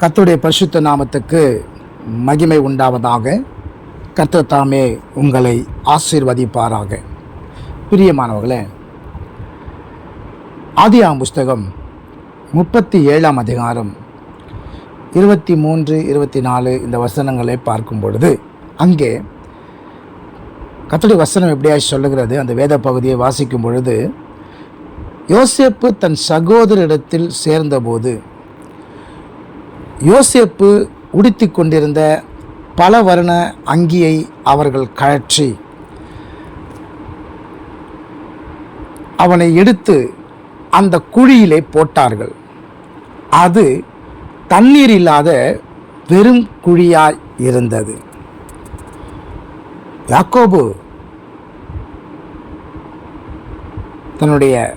கத்துடைய பரிசுத்த நாமத்துக்கு மகிமை உண்டாவதாக. கர்த்தர் தாமே உங்களை ஆசீர்வதிப்பாராக. பிரியமானவர்களே ஆதியாம் புஸ்தகம் முப்பத்தி ஏழாம் அதிகாரம் இருபத்தி மூன்று இருபத்தி நாலு இந்த வசனங்களை பார்க்கும் பொழுது அங்கே கர்த்தருடைய வசனம் எப்படியாக சொல்லுகிறது? அந்த வேத பகுதியை வாசிக்கும் பொழுது யோசேப்பு தன் சகோதரிடத்தில் சேர்ந்தபோது யோசேப்பு உடுத்தி கொண்டிருந்த பல வர்ண அங்கியை அவர்கள் கழற்றி அவனை எடுத்து அந்த குழியிலே போட்டார்கள். அது தண்ணீர் இல்லாத வெறும் குழியாய் இருந்தது. யாக்கோபு தன்னுடைய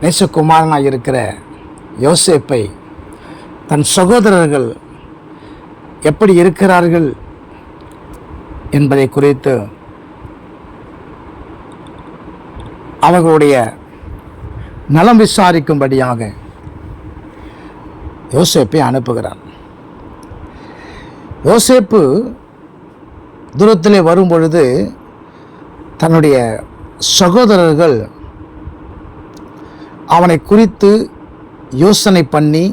நேசகுமாரனாக இருக்கிற யோசேப்பை தன் சகோதரர்கள் எப்படி இருக்கிறார்கள் என்பதை குறித்து அவர்களுடைய நலம் விசாரிக்கும்படியாக யோசேப்பை அனுப்புகிறார் யோசேப்பு தூரத்திலே வரும்பொழுது தன்னுடைய சகோதரர்கள் அவனை குறித்து யோசனை பண்ணி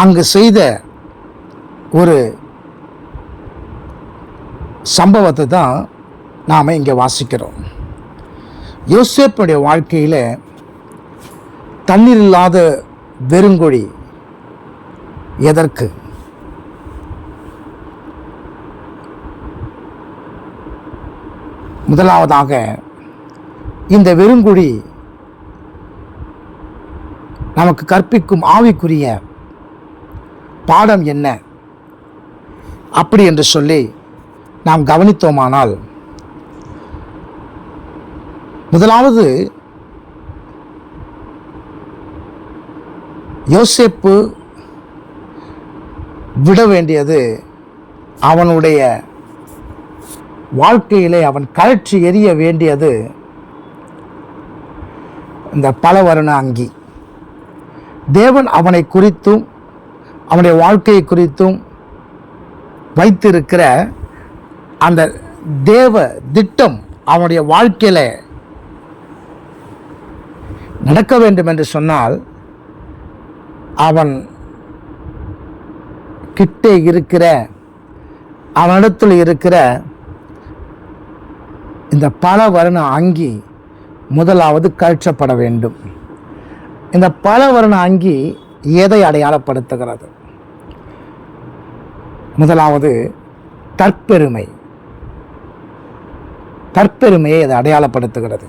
அங்கு செய்த ஒரு சம்பவத்தை தான் நாம் இங்கே வாசிக்கிறோம். யோசேப்புடைய வாழ்க்கையில் தண்ணீர் இல்லாத வெறுங்கொழி எதற்கு? முதலாவதாக இந்த வெறுங்குழி நமக்கு கற்பிக்கும் ஆவிக்குரிய பாடம் என்ன? அப்படி என்று சொல்லி நாம் கவனித்தோமானால் முதலாவது யோசிப்பு விட வேண்டியது அவனுடைய வாழ்க்கையிலே அவன் கழற்றி எறிய வேண்டியது இந்த பலவர்ண அங்கி. தேவன் அவனை குறித்தும் அவனுடைய வாழ்க்கையை குறித்தும் வைத்திருக்கிற அந்த தேவ திட்டம் அவனுடைய வாழ்க்கையில் நடக்க வேண்டும் என்று சொன்னால் அவன் கிட்டே இருக்கிற அவனிடத்தில் இருக்கிற இந்த பல வருண அங்கி முதலாவது கழற்றப்பட வேண்டும். இந்த பல வருண அங்கி எதை அடையாளப்படுத்துகிறது? முதலாவது தற்பெருமை. தற்பெருமையை அது அடையாளப்படுத்துகிறது?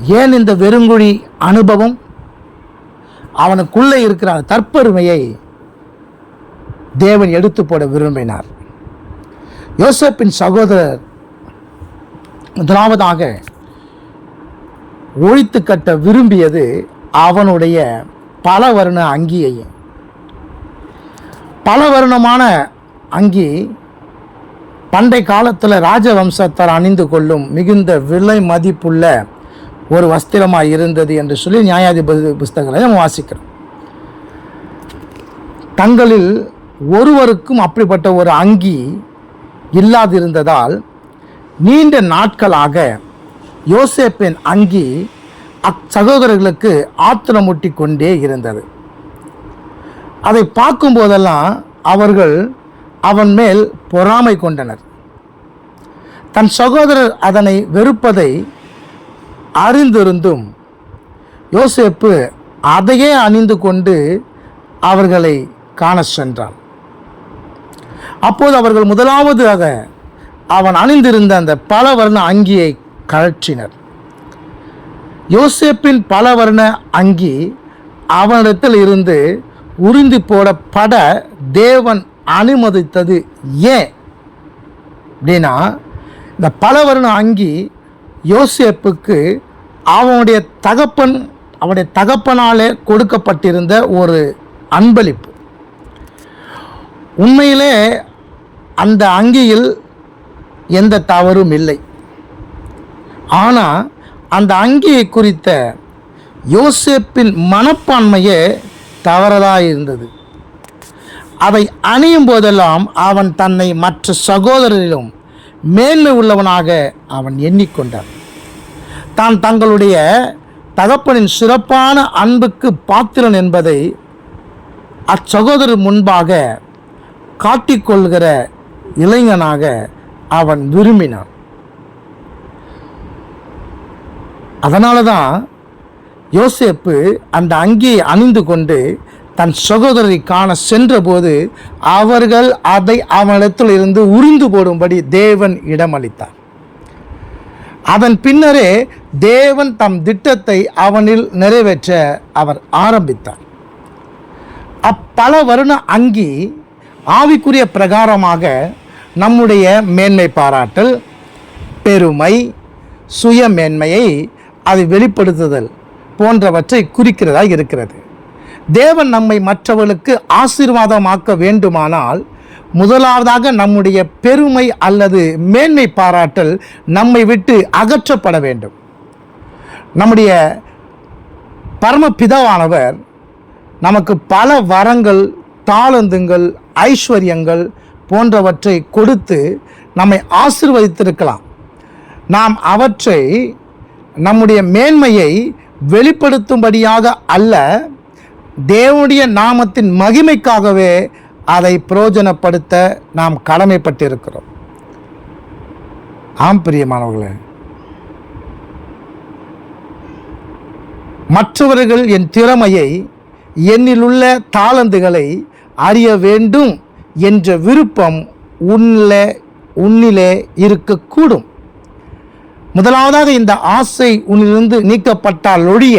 ஏன் இந்த வெறுங்குழி அனுபவம்? அவனுக்குள்ளே இருக்கிற தற்பெருமையை தேவன் எடுத்து போட விரும்பினார். யோசப்பின் சகோதரர் முதலாவதாக ஒழித்து கட்ட விரும்பியது அவனுடைய பல வருண அங்கியையும் பல வருணமான அங்கி பண்டை காலத்தில் ராஜவம்சத்தார் அணிந்து கொள்ளும் மிகுந்த விலை மதிப்புள்ள ஒரு வஸ்திரமாக இருந்தது என்று சொல்லி நியாயாதிபதி புஸ்தகங்களை நம்ம வாசிக்கிறோம். தங்களில் ஒருவருக்கும் அப்படிப்பட்ட ஒரு அங்கி இல்லாதிருந்ததால் நீண்ட நாட்களாக யோசேப்பின் அங்கி அச்சகோதரர்களுக்கு ஆத்திரமூட்டி கொண்டே இருந்தது. அதை பார்க்கும்போதெல்லாம் அவர்கள் அவன் மேல் பொறாமை கொண்டனர். தன் சகோதரர் அதனை வெறுப்பதை அறிந்திருந்தும் யோசேப்பு அதையே அணிந்து கொண்டு அவர்களை காண சென்றான். அப்போது அவர்கள் முதலாவதாக அவன் அணிந்திருந்த அந்த பல வர்ண அங்கியை கழற்றினர். யோசேப்பின் பல வர்ண அங்கி அவனிடத்தில் இருந்து உறிந்து போடப்பட தேவன் அனுமதித்தது ஏன்? அப்படின்னா இந்த பலவர்ண அங்கி யோசேப்புக்கு அவனுடைய தகப்பன் அவனுடைய தகப்பனாலே கொடுக்கப்பட்டிருந்த ஒரு அன்பளிப்பு. உண்மையிலே அந்த அங்கியில் எந்த தவறும் இல்லை. ஆனால் அந்த அங்கியை குறித்த யோசேப்பின் மனப்பான்மையே தவறதாக இருந்தது. அதை அணியும் போதெல்லாம் அவன் தன்னை மற்ற சகோதரரிலும் மேன்மை உள்ளவனாக அவன் எண்ணிக்கொண்டான். தான் தங்களுடைய தகப்பனின் சிறப்பான அன்புக்கு பாத்திரன் என்பதை அச்சகோதரர் முன்பாக காட்டிக்கொள்கிற இளைஞனாக அவன் விரும்பினான். அதனால தான் யோசேப்பு அந்த அங்கியை அணிந்து கொண்டு தன் சகோதரரை காண சென்றபோது அவர்கள் அதை அவனிடத்தில் இருந்து உறிந்து போடும்படி தேவன் இடமளித்தார். அதன் பின்னரே தேவன் தம் திட்டத்தை அவனில் நிறைவேற்ற அவர் ஆரம்பித்தார். அப்பல வருண அங்கி ஆவிக்குரிய பிரகாரமாக நம்முடைய மேன்மை பாராட்டல் பெருமை சுய மேன்மையை அது வெளிப்படுத்துதல் போன்றவற்றை குறிக்கிறதாக இருக்கிறது. தேவன் நம்மை மற்றவர்களுக்கு ஆசீர்வாதமாக்க வேண்டுமானால் முதலாவதாக நம்முடைய பெருமை அல்லது மேன்மை பாராட்டல் நம்மை விட்டு அகற்றப்பட வேண்டும். நம்முடைய பரமபிதாவானவர் நமக்கு பல வரங்கள் தாளந்துங்கள் ஐஸ்வர்யங்கள் போன்றவற்றை கொடுத்து நம்மை ஆசிர்வதித்திருக்கலாம். நாம் அவற்றை நம்முடைய மேன்மையை வெளிப்படுத்தும்படியாக அல்ல தேவனுடைய நாமத்தின் மகிமைக்காகவே அதை பிரயோஜனப்படுத்த நாம் கடமைப்பட்டிருக்கிறோம். ஆம் பிரியமானவர்களே. மற்றவர்கள் என் திறமையை என்னிலுள்ள தாளந்துகளை அறிய வேண்டும் என்ற விருப்பம் உன்னிலே உன்னிலே இருக்கக்கூடும். முதலாவதாக இந்த ஆசை உன்னிலிருந்து நீக்கப்பட்டால் ஒழிய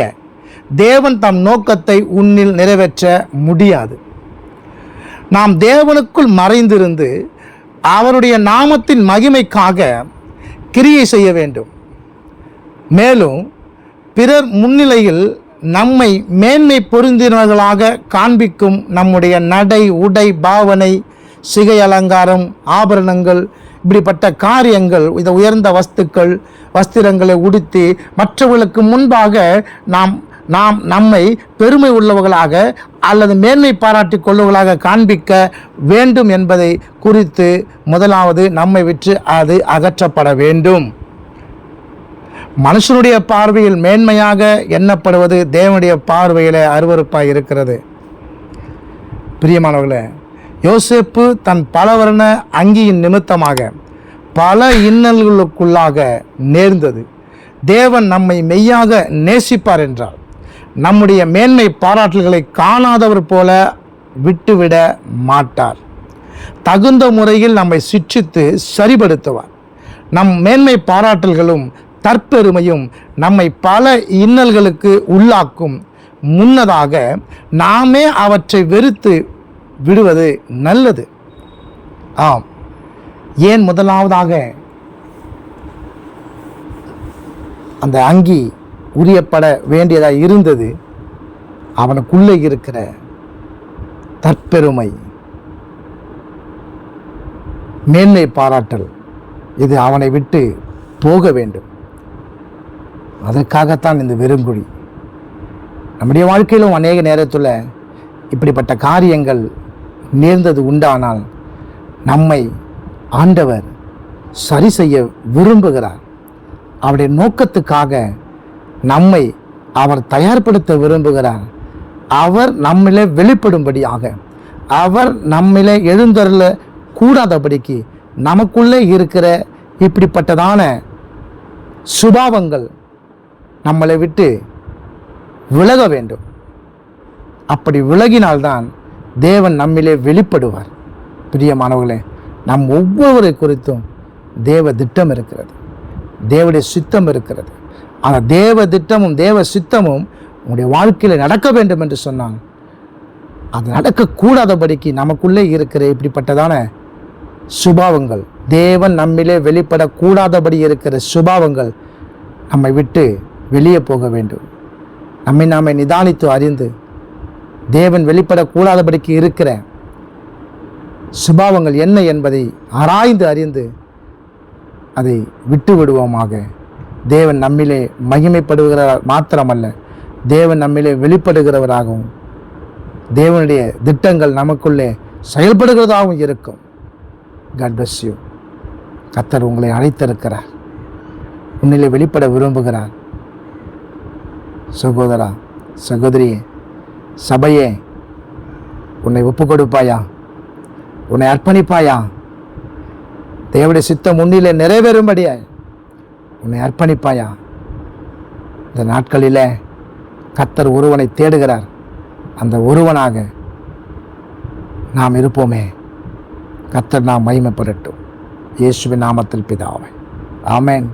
தேவன் தம் நோக்கத்தை உன்னில் நிறைவேற்ற முடியாது. நாம் தேவனுக்குள் மறைந்திருந்து அவருடைய நாமத்தின் மகிமைக்காக கிரியை செய்ய வேண்டும். மேலும் பிறர் முன்னிலையில் நம்மை மேன்மை பொருந்தினவர்களாக காண்பிக்கும் நம்முடைய நடை உடை பாவனை சிகை அலங்காரம் ஆபரணங்கள் இப்படிப்பட்ட காரியங்கள் இந்த உயர்ந்த வஸ்துக்கள் வஸ்திரங்களை உடுத்தி மற்றவர்களுக்கு முன்பாக நாம் நாம் நம்மை பெருமை உள்ளவர்களாக அல்லது மேன்மை பாராட்டி கொள்ளுவர்களாக காண்பிக்க வேண்டும் என்பதை குறித்து முதலாவது நம்மை விற்று அது அகற்றப்பட வேண்டும். மனுஷனுடைய பார்வையில் மேன்மையாக எண்ணப்படுவது தேவனுடைய பார்வையில் அருவருப்பாக இருக்கிறது. பிரியமானவர்களே யோசேப்பு தன் பலவர்ண அங்கியின் நிமித்தமாக பல இன்னல்களுக்குள்ளாக நேர்ந்தது. தேவன் நம்மை மெய்யாக நேசிப்பார் என்றார். நம்முடைய மேன்மை பாராட்டல்களை காணாதவர் போல விட்டுவிட மாட்டார். தகுந்த முறையில் நம்மை சிற்றித்து சரிபடுத்துவார் நம் மேன்மை பாராட்டல்களும் தற்பெருமையும் நம்மை பல இன்னல்களுக்கு உள்ளாக்கும். முன்னதாக நாமே அவற்றை வெறுத்து விடுவது நல்லது. ஆம். ஏன் முதலாவதாக அந்த அங்கி உரியப்பட வேண்டியதாக இருந்தது? அவனுக்குள்ளே இருக்கிற தற்பெருமை. மேன்மை பாராட்டல். இது அவனை விட்டு போக வேண்டும். அதற்காகத்தான் இந்த வெறுங்குழி. நம்முடைய வாழ்க்கையிலும் அநேக நேரத்தில் இப்படிப்பட்ட காரியங்கள் நேர்ந்தது உண்டானால் நம்மை ஆண்டவர் சரி செய்ய விரும்புகிறார். அவருடைய நோக்கத்துக்காக நம்மை அவர் தயார்படுத்த விரும்புகிறார். அவர் நம்மளே வெளிப்படும்படியாக அவர் நம்மளே எழுந்தருள கூடாதபடிக்கு நமக்குள்ளே இருக்கிற இப்படிப்பட்டதான சுபாவங்கள் நம்மளை விட்டு விலக வேண்டும். அப்படி விலகினால்தான் தேவன் நம்மிலே வெளிப்படுவார். பிரியமானவர்களே நம் ஒவ்வொருவரை குறித்தும் தேவ திட்டம் இருக்கிறது. தேவடைய சித்தம் இருக்கிறது. அந்த தேவ திட்டமும் தேவ சித்தமும் உங்களுடைய வாழ்க்கையில் நடக்க வேண்டும் என்று சொன்னாங்க அது நடக்கக்கூடாதபடிக்கு நமக்குள்ளே இருக்கிற இப்படிப்பட்டதான சுபாவங்கள் தேவன் நம்மிலே வெளிப்படக்கூடாதபடி இருக்கிற சுபாவங்கள் நம்மை விட்டு வெளியே போக வேண்டும். நம்மை நாமே நிதானித்து அறிந்து தேவன் வெளிப்படக்கூடாதபடிக்கு இருக்கிற சுபாவங்கள் என்ன என்பதை ஆராய்ந்து அறிந்து அதை விட்டு விடுவோமாக தேவன் நம்மிலே மகிமைப்படுகிறார் மாத்திரமல்ல தேவன் நம்மிலே வெளிப்படுகிறவராகவும் தேவனுடைய திட்டங்கள் நமக்குள்ளே செயல்படுகிறதாகவும் இருக்கும். காட் பிளஸ் யூ கத்தர் உங்களை அழைத்திருக்கிறார். உன்னிலே வெளிப்பட விரும்புகிறார். சகோதரா சகோதரியே சபையே உன்னை ஒப்பு கொடுப்பாயா உன்னை அர்ப்பணிப்பாயா? தேவடைய சித்தம் முன்னிலே நிறைவேறும்படியா உன்னை அர்ப்பணிப்பாயா? இந்த நாட்களிலே கத்தர் ஒருவனை தேடுகிறார். அந்த ஒருவனாக நாம் இருப்போமே. கத்தர் நாம் மகிமைப்படட்டும். இயேசுவின் நாமத்தில் பிதாவை. ஆமேன்.